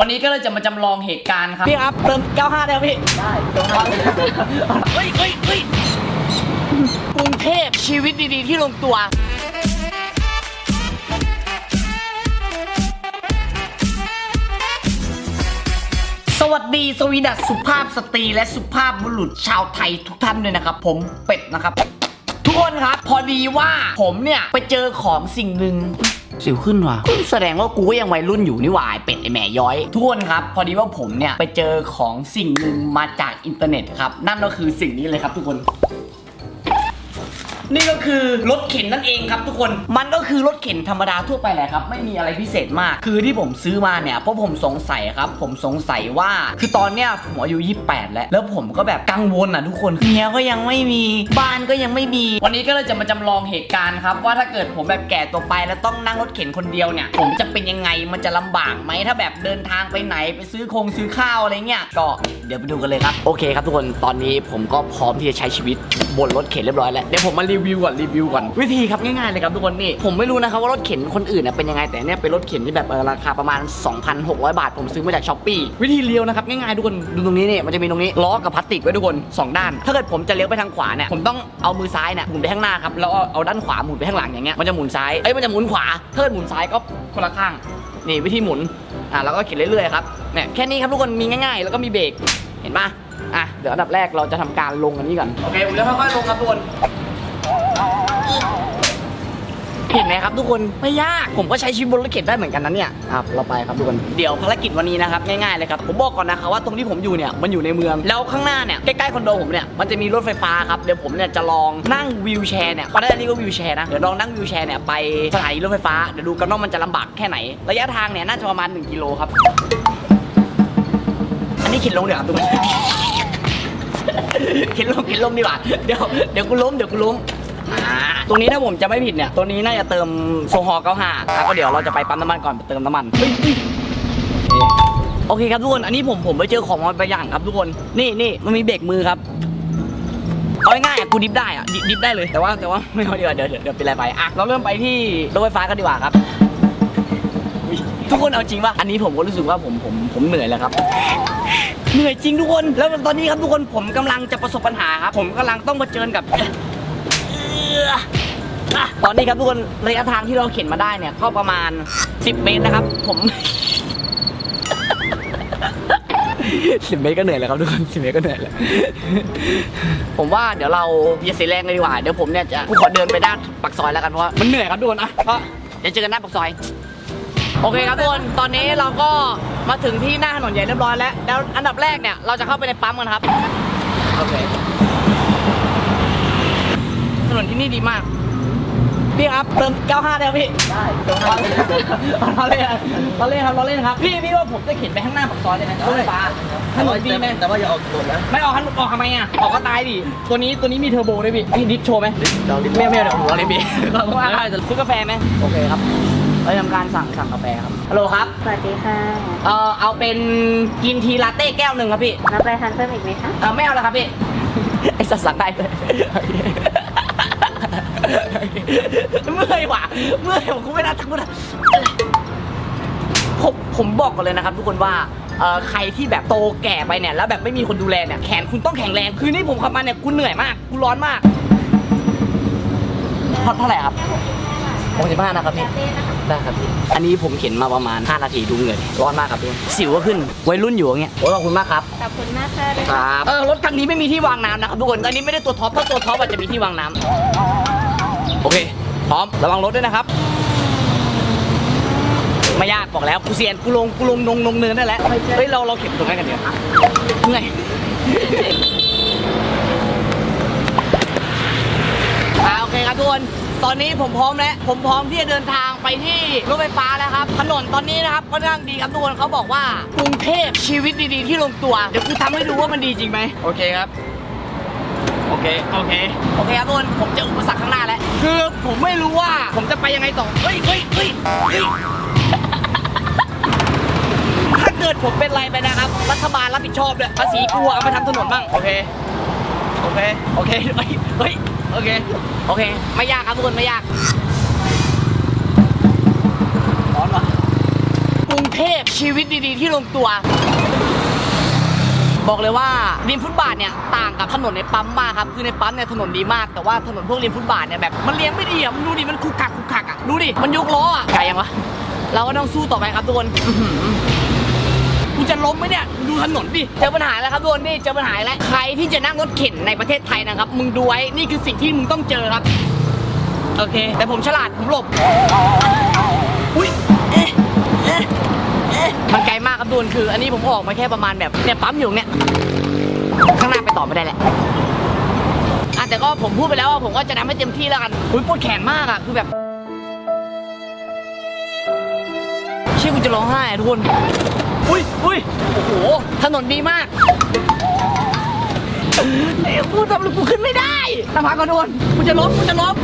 วันนี้ก็เลยจะมาจำลองเหตุการณ์ครับ พี่ครับเติม 95ได้ไหมพี่ ได้เฮ้ยเฮ้ยเฮ้ยกรุงเทพชีวิตดีๆ ที่ลงตัว สวัสดีสวีดัสสุภาพสตรีและสุภาพบุรุษชาวไทยทุกท่านด้วยนะครับ ผมเป็ดนะครับ ทุกคนครับ พอดีว่าผมเนี่ย ไปเจอของสิ่งหนึ่ง สิวขึ้นว่ะแสดงว่ากูก็ยังวัยรุ่นอยู่นี่หว่าไอ้เป็ดไอแหม่ย้อย ทุกคนครับ พอดีว่าผมเนี่ยไปเจอของสิ่งหนึ่งมาจากอินเทอร์เน็ตครับ นั่นก็คือสิ่งนี้เลยครับทุกคน นี่ก็คือรถเข็นนั่นเองครับทุกคน มันก็คือรถเข็นธรรมดาทั่วไปแหละครับ ไม่มีอะไรพิเศษมาก คือที่ผมซื้อมาเนี่ยเพราะผมสงสัยครับ ผมสงสัยว่า คือตอนเนี้ยผมอายุ28 แล้ว แล้วผมก็แบบกังวลอะทุกคนเมียก็ยังไม่มี บ้านก็ยังไม่มี วันนี้ก็เลยจะมาจำลองเหตุการณ์ครับว่าถ้าเกิดผมแบบแก่ตัวไปแล้วต้องนั่งรถเข็นคนเดียวเนี่ย ผมจะเป็นยังไง มันจะลำบากไหมถ้าแบบเดินทางไปไหนไปซื้อคงซื้อข้าวอะไรเงี้ย ก็เดี๋ยวไปดูกันเลยครับ โอเคครับทุกคน ตอนนี้ผมก็พร้อมที่จะใช้ชีวิต บนรถเข็นเรียบร้อยแล้วเดี๋ยวผมมารีวิวก่อนรีวิวก่อนวิธีครับง่ายๆเลยครับทุกคนนี่ผมไม่รู้นะครับว่ารถเข็นคนอื่นนะเป็นยังไงแต่เนี่ยเป็นรถเข็นที่แบบราคาประมาณ 2,600 บาท ผมซื้อมาจากช้อปปี้วิธีเลี้ยวนะครับง่ายๆทุกคนดูตรงนี้เนี่ยมันจะมีตรงนี้ล้อกับพลาสติกไว้ทุกคนสองด้าน ถ้าเกิดผมจะเลี้ยวไปทางขวาเนี่ยผมต้องเอามือซ้ายเนี่ยหมุนไปข้างหน้าครับแล้วเอาด้านขวาหมุนไปข้างหลังอย่างเงี้ยมันจะหมุนซ้ายเอ้ยมันจะหมุนขวาถ้าเกิดหมุนซ้ายก็คนละข้างนี่วิธีหมุนอะแล้วก็เข็นเรื่อยๆครับเนี่ยแค่นี้ครับทุกคนมีง่ายๆ แล้วก็มีเบรกเห็นปะ อะ เดี๋ยวอันดับแรกเราจะทำการลงอันนี้ก่อน โอเคผมจะค่อยๆลงครับทุกคนเห็นไหมครับทุกคนไม่ยากผมก็ใช้ชีวิตบนรถเข็นได้เหมือนกันนะเนี่ยครับ เราไปครับทุกคน เดี๋ยวภารกิจวันนี้นะครับง่ายๆเลยครับผมบอกก่อนนะครับว่าตรงที่ผมอยู่เนี่ยมันอยู่ในเมืองแล้วข้างหน้าเนี่ยใกล้ๆคอนโดผมเนี่ยมันจะมีรถไฟฟ้าครับเดี๋ยวผมเนี่ยจะลองนั่งวิวแชร์เนี่ยเขาได้เรียกว่าวิวแชร์นะเดี๋ยวลองนั่งวิวแชร์เนี่ยไปสถานีรถไฟฟ้าเดี๋ยวดูกันว่ามันจะลำบากแค่ไหน ระยะทางเนี่ยน่าจะประมาณ1กิโลครับอันนี้เข็นลงเดี๋ยวครับทุกคน เข็นลงเข็นลงดีกว่า เดี๋ยวเดี๋ยวกูล้มเดี๋ยวกูล้มอ่าตรงนี้ถ้าผมจะไม่ผิดเนี่ย ตัวนี้น่าจะเติมโซฮอล์95ครับก็เดี๋ยวเราจะไปปั๊มน้ำมันก่อนไปเติมน้ำมัน โอเคครับทุกคน อันนี้ผมผมไปเจอของมาบางอย่างครับทุกคน นี่นี่มันมีเบรกมือครับเอาง่ายๆอะกูดิฟได้อะดิฟดิฟได้เลย แต่ว่าแต่ว่าไม่เอาดีกว่าเดี๋ยวเดี๋ยวเดี๋ยวเป็นไรไป อะ เราเริ่มไปที่รถไฟฟ้ากันดีกว่าครับ ทุกคนเอาจริงป่ะอันนี้ผมก็รู้สึกว่าผมผมผมเหนื่อยแล้วครับ เหนื่อยจริงทุกคนแล้วตอนนี้ครับทุกคนผมกำลังจะประสบปัญหาครับผมกำลังต้องเผชิญกับอะตอนนี้ครับทุกคนระยะทางที่เราเข็นมาได้เนี่ยก็ประมาณ 10 เมตรนะครับ ผมสิบเมตรก็เหนื่อยแล้วครับทุกคนสิบเมตรก็เหนื่อยแล้ว ผมว่าเดี๋ยวเราอย่าเสียแรงเลยดีกว่า เดี๋ยวผมเนี่ยจะกูขอเดินไปด้านปากซอยแล้วกันเพราะว่ามันเหนื่อยครับทุกคนอะเพราะเดี๋ยวเจอกันหน้าปากซอย โอเคครับทุกคน ตอนนี้เราก็มาถึงที่หน้าถนนใหญ่เรียบร้อยแล้ว แล้วอันดับแรกเนี่ย เราจะเข้าไปในปั๊มกันครับ โอเค ถนนที่นี่ดีมาก พี่ครับเติม 95ได้ไหมพี่ ได้เติมเราเล่นเราเล่นเราเล่นครับเราเล่นครับ พี่พี่ว่าผมจะเข็นไปข้างหน้าปากซอยได้ไหมรถไฟฟ้าถนนดีไหมแต่ว่าอย่าออกถนนนะ ไม่ออกคันออกทำไมอะ ออกก็ตายดิ ตัวนี้ตัวนี้มีเทอร์โบด้วยพี่พี่ดิฟโชว์ไหมเราดิไม่เอาไม่เอาเดี๋ยวผมรอเลยพี่เราก็ว่าจะซื้อกาแฟไหมโอเคครับ เราทำการสั่งสั่งกาแฟครับฮัลโหลครับสวัสดีค่ะ เอ่อเอาเป็นกินทีลาเต้แก้วหนึ่งครับพี่รับอะไรทานเพิ่มอีกไหมคะเออไม่เอาแล้วครับพี่ ไอ้สัตว์สั่งได้เลยเมื่อยว่ะเมื่อยผมกูไม่น่าทักนะผมผมบอกก่อนเลยนะครับทุกคนว่าเอ่อใครที่แบบโตแก่ไปเนี่ยแล้วแบบไม่มีคนดูแลเนี่ยแขนคุณต้องแข็งแรงคือนี่ผมขับมาเนี่ยกูเหนื่อยมากกูร้อนมากเท่าเท่าไหร่ครับ หกสิบห้านะครับพี่ได้ครับพี่อันนี้ผมเข็นมาประมาณ 5 นาทีดูเหงื่อยร้อนมากครับพี่สิวก็ขึ้นวัยรุ่นอยู่อย่างเงี้ยโอ้ยขอบคุณมากครับขอบคุณมากค่ะครับเออรถคันนี้ไม่มีที่วางน้ำนะครับทุกคนอันนี้ไม่ได้ตัวท็อปถ้าตัวท็อปอาจจะมีที่วางน้ำโอเค พร้อมระวังรถด้วยนะครับไม่ยากบอกแล้วกูเซียนกูลงกูลงนงนงเนินได้แล้วเฮ้ยเราเราเข็นตรงนั้นกันเดี๋ยวเมื่อยอ่าโอเคครับทุกคน ตอนนี้ผมพร้อมแล้ว ผมพร้อมที่จะเดินทางไปที่รถไฟฟ้าแล้วครับ ถนนตอนนี้นะครับค่อนข้างดีครับทุกคนเขาบอกว่ากรุงเทพชีวิตดีๆที่ลงตัว เดี๋ยวกูทำให้ดูว่ามันดีจริงไหม โอเคครับ โอเค โอเค โอเคครับทุกคนผมเจออุปสรรคข้างหน้าแล้ว คือผมไม่รู้ว่าผมจะไปยังไงต่อ เฮ้ยเฮ้ยเฮ้ยเฮ้ย ถ้าเกิดผมเป็นไรไปนะครับ รัฐบาลรับผิดชอบด้วยภาษีกูเอาไปทำถนนบ้าง โอเค โอเค โอเค เฮ้ยเฮ้ย โอเค โอเค ไม่ยากครับทุกคนไม่ยากร้อนวะกรุงเทพชีวิตดีๆ ที่ลงตัว บอกเลยว่าริมฟุตบาทเนี่ยต่างกับถนนในปั๊มมากครับคือในปั๊มเนี่ยถนนดีมากแต่ว่าถนนพวกริมฟุตบาทเนี่ยแบบมันเลี้ยงไม่ดีอะมึงดูดิมันคุกคักคุกคักอะดูดิมันยกล้ออะไกลยังวะเราก็ต้องสู้ต่อไปครับทุกคน กูจะล้มไหมเนี่ยดูถนนดิเจอปัญหาแล้วครับทุกคนนี่เจอปัญหาแล้วใครที่จะนั่งรถเข็นในประเทศไทยนะครับมึงดูไว้นี่คือสิ่งที่มึงต้องเจอครับโอเค แต่ผมฉลาดผมหลบอุ้ยเอ๊ะเอ๊ะเอ๊ะมันไกลมากครับทุกคนคือ อันนี้ผมออกมาแค่ประมาณแบบเนี่ยปั๊มอยู่เนี่ยข้างหน้าไปต่อไม่ได้แหละอะแต่ก็ผมพูดไปแล้วว่าผมก็จะทำให้เต็มที่แล้วกันอุ้ยปวดแขนมากอะคือแบบเชื่อกูจะร้องไห้ทุกคน อุ้ยอุ้ยโอ้โห ถนนดีมากเอ้ยกูทำอะไรกูขึ้นไม่ได้ตะพักก็โดนกูจะล้มกูจะล้ม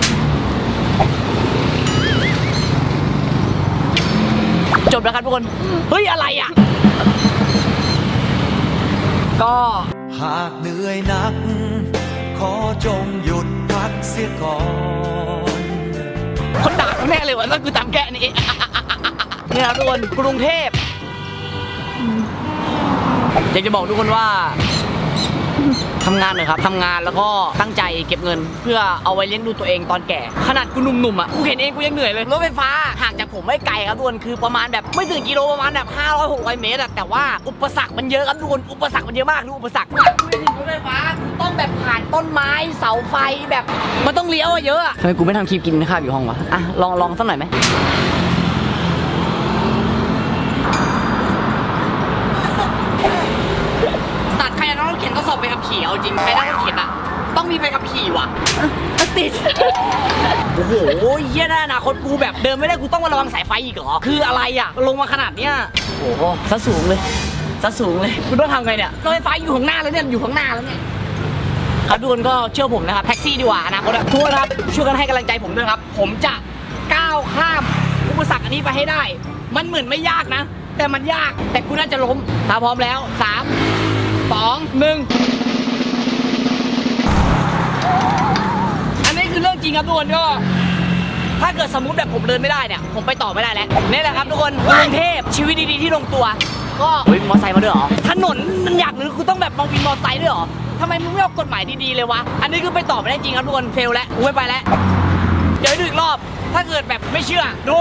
จบแล้วครับทุกคน เฮ้ย อะไรอะ ก็ หากเหนื่อยหนัก ขอจงหยุดพักเสียก่อน คนด่าแน่เลยวะนั่นคือตามแกะนี่เนี่ยครับทุกคนกรุงเทพ อยากจะบอกทุกคนว่าทำงานหน่อยครับทำงานแล้วก็ตั้งใจเก็บเงิน เพื่อเอาไว้เลี้ยงดูตัวเองตอนแก่ ขนาดกูหนุ่มๆอะกูเห็นเองกูยังเหนื่อยเลยรถไฟฟ้าห่างจากผมไม่ไกลครับทุกคนคือประมาณแบบไม่ถึงกิโลประมาณแบบ 500 600 เมตรอะแต่ว่าอุปสรรคมันเยอะครับทุกคนอุปสรรคมันเยอะมากดูอุปสรรคกูไม่ถึงรถไฟฟ้ากูต้องแบบผ่านต้นไม้เสาไฟแบบมันต้องเลี้ยวเยอะอะทำไมกูไม่ทำคลิปกินข้าวอยู่ห้องวะอะลองลองสักหน่อยไหมี่เอาจริงใครนั่งรถเข็นอะ ต้องมีใบขับขี่ว่ะติด โอ้โหเยี่ยนะนะคนกูแบบเดินไม่ได้กูต้องมาระวังสายไฟอีกเหรอ คืออะไรอะ ลงมาขนาดเนี้ยโอ้โหสูงเลยซสูงเลยคุณต้องทำไงเนี่ยรถไฟอยู่ข้างหน้าแล้วเนี่ยอยู่ข้างหน้าแล้วเนี่ยครับทุกคนก็เชื่อผมนะครับแท็กซี่ดีกว่านะคนทั่วนครับช่วยกันให้กำลังใจผมด้วยครับ ผมจะก้าวข้ามอุปสรรคอันนี้ไปให้ได้ มันเหมือนไม่ยากนะ แต่มันยากแต่กูน่าจะล้มถ้าพร้อมแล้ว 3 2 1 นนี้คือเรื่องจริงครับทุกคนก็ ถ้าเกิดสมมติแบบผมเดินไม่ได้เนี่ย ผมไปต่อไม่ได้แล้วนี่แหละครับทุกคนกรุงเทพชีวิตดีๆที่ลงตัว ก็เฮ้ยมอไซค์มาด้วยเหรอถนนมันอยากหรือกูต้องแบบมองวินมอไซค์ด้วยเหรอทำไมมึงไม่เอากฎหมายดีๆเลยวะอันนี้คือไปต่อไม่ได้จริงครับทุกคนเฟลแล้วกูไม่ไปแล้วเดี๋ยวให้ดูอีกรอบ ถ้าเกิดแบบไม่เชื่อดู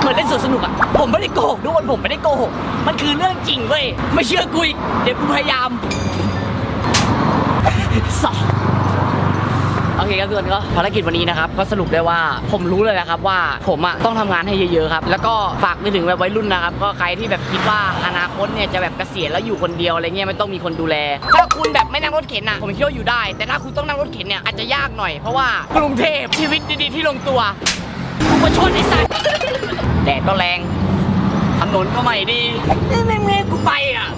เหมือนเล่นสวนสนุกอะผมไม่ได้โกหกทุกคนผมไม่ได้โกหก มันคือเรื่องจริงเว้ย ไม่เชื่อกูอีก เดี๋ยวกูพยายาม สองโอเคครับทุกคนก็ภารกิจวันนี้นะครับก็สรุปได้ว่าผมรู้เลยนะครับว่าผมอะต้องทำงานให้เยอะๆครับแล้วก็ฝากไปถึงแบบวัยรุ่นนะครับก็ใครที่แบบคิดว่าอนาคตเนี่ยจะแบบเกษียณแล้วอยู่คนเดียวอะไรเงี้ยไม่ต้องมีคนดูแล ถ้าคุณแบบไม่นั่งรถเข็นอะผมคิดว่าอยู่ได้ แต่ถ้าคุณต้องนั่งรถเข็นเนี่ยอาจจะยากหน่อยเพราะว่ากรุงเทพชีวิตดีๆที่ลงตัวมาชนไอ้สัตว์แดดก็แรงถนนก็ไม่ดีนี่แม่งไม่ให้กูไปอะ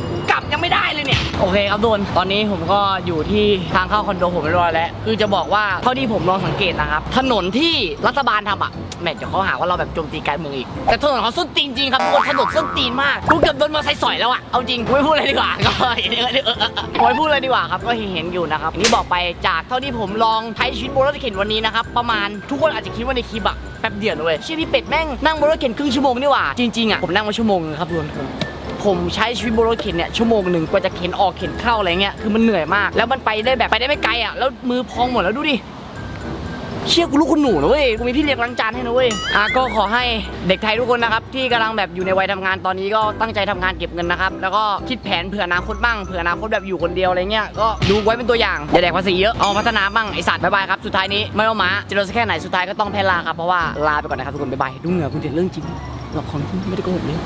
ยังไม่ได้เลยเนี่ย โอเคครับโดน ตอนนี้ผมก็อยู่ที่ทางเข้าคอนโดผมเรียบร้อยแล้ว คือจะบอกว่าเท่าที่ผมลองสังเกตนะครับ ถนนที่รัฐบาลทำอะแหม่เดี๋ยวเขาหาว่าเราแบบโจมตีการเมืองอีก แต่ถนนเขาส้นตีนจริงครับทุกคนถนนส้นตีนมากกูเกือบโดนมอเตอร์ไซค์สอยแล้วอะ เอาจริงกูไม่พูดอะไรดีกว่าก็เห็นเอออออออไม่พูดอะไรดีกว่าครับก็เห็นเห็นอยู่นะครับอย่างที่บอกไปจากเท่าที่ผมลองใช้ชีวิตบนรถเข็นวันนี้นะครับประมาณทุกคนอาจจะคิดว่าในคลิปอะแป๊บเดียวนะเลยเชื่อพี่เป็ดแม่งนั่งบนรถเข็นครึ่งชั่วโมงนี่หว่าจริงๆอะผมนั่งมาชั่วโมงนึงครับทุกคน ผมใช้ชีวิตบนรถเข็นเนี่ยชั่วโมงหนึ่งกว่าจะเข็นออกเข็นเข้าอะไรเงี้ยคือมันเหนื่อยมาก แล้วมันไปได้แบบไปได้ไม่ไกลอะแล้วมือพองหมดแล้วดูดิเชี่ยกูลูกคุณหนูนะเว้ย กูมีพี่เลี้ยงล้างจานให้นะเว้ย อะก็ขอให้เด็กไทยทุกคนนะครับ ที่กำลังแบบอยู่ในวัยทำงานตอนนี้ก็ตั้งใจทำงานเก็บเงินนะครับ แล้วก็คิดแผนเผื่ออนาคตบ้างเผื่ออนาคตแบบอยู่คนเดียวอะไรเงี้ย ก็ดูไว้เป็นตัวอย่าง อย่าแดกภาษีเยอะ เอาพัฒนาบ้างไอสัตว์บ๊ายบายครับ สุดท้ายนี้ไม่ว่าหมาจะโดนสักแค่ไหนสุดท้ายก็ต้องแพ้ลาครับ เพราะว่าลาไปก่อนนะครับทุกคนบายบาย ดูเหงื่อคุณเห็นเรื่องจริงหลอกของจริงไม่ได้โกหกเลย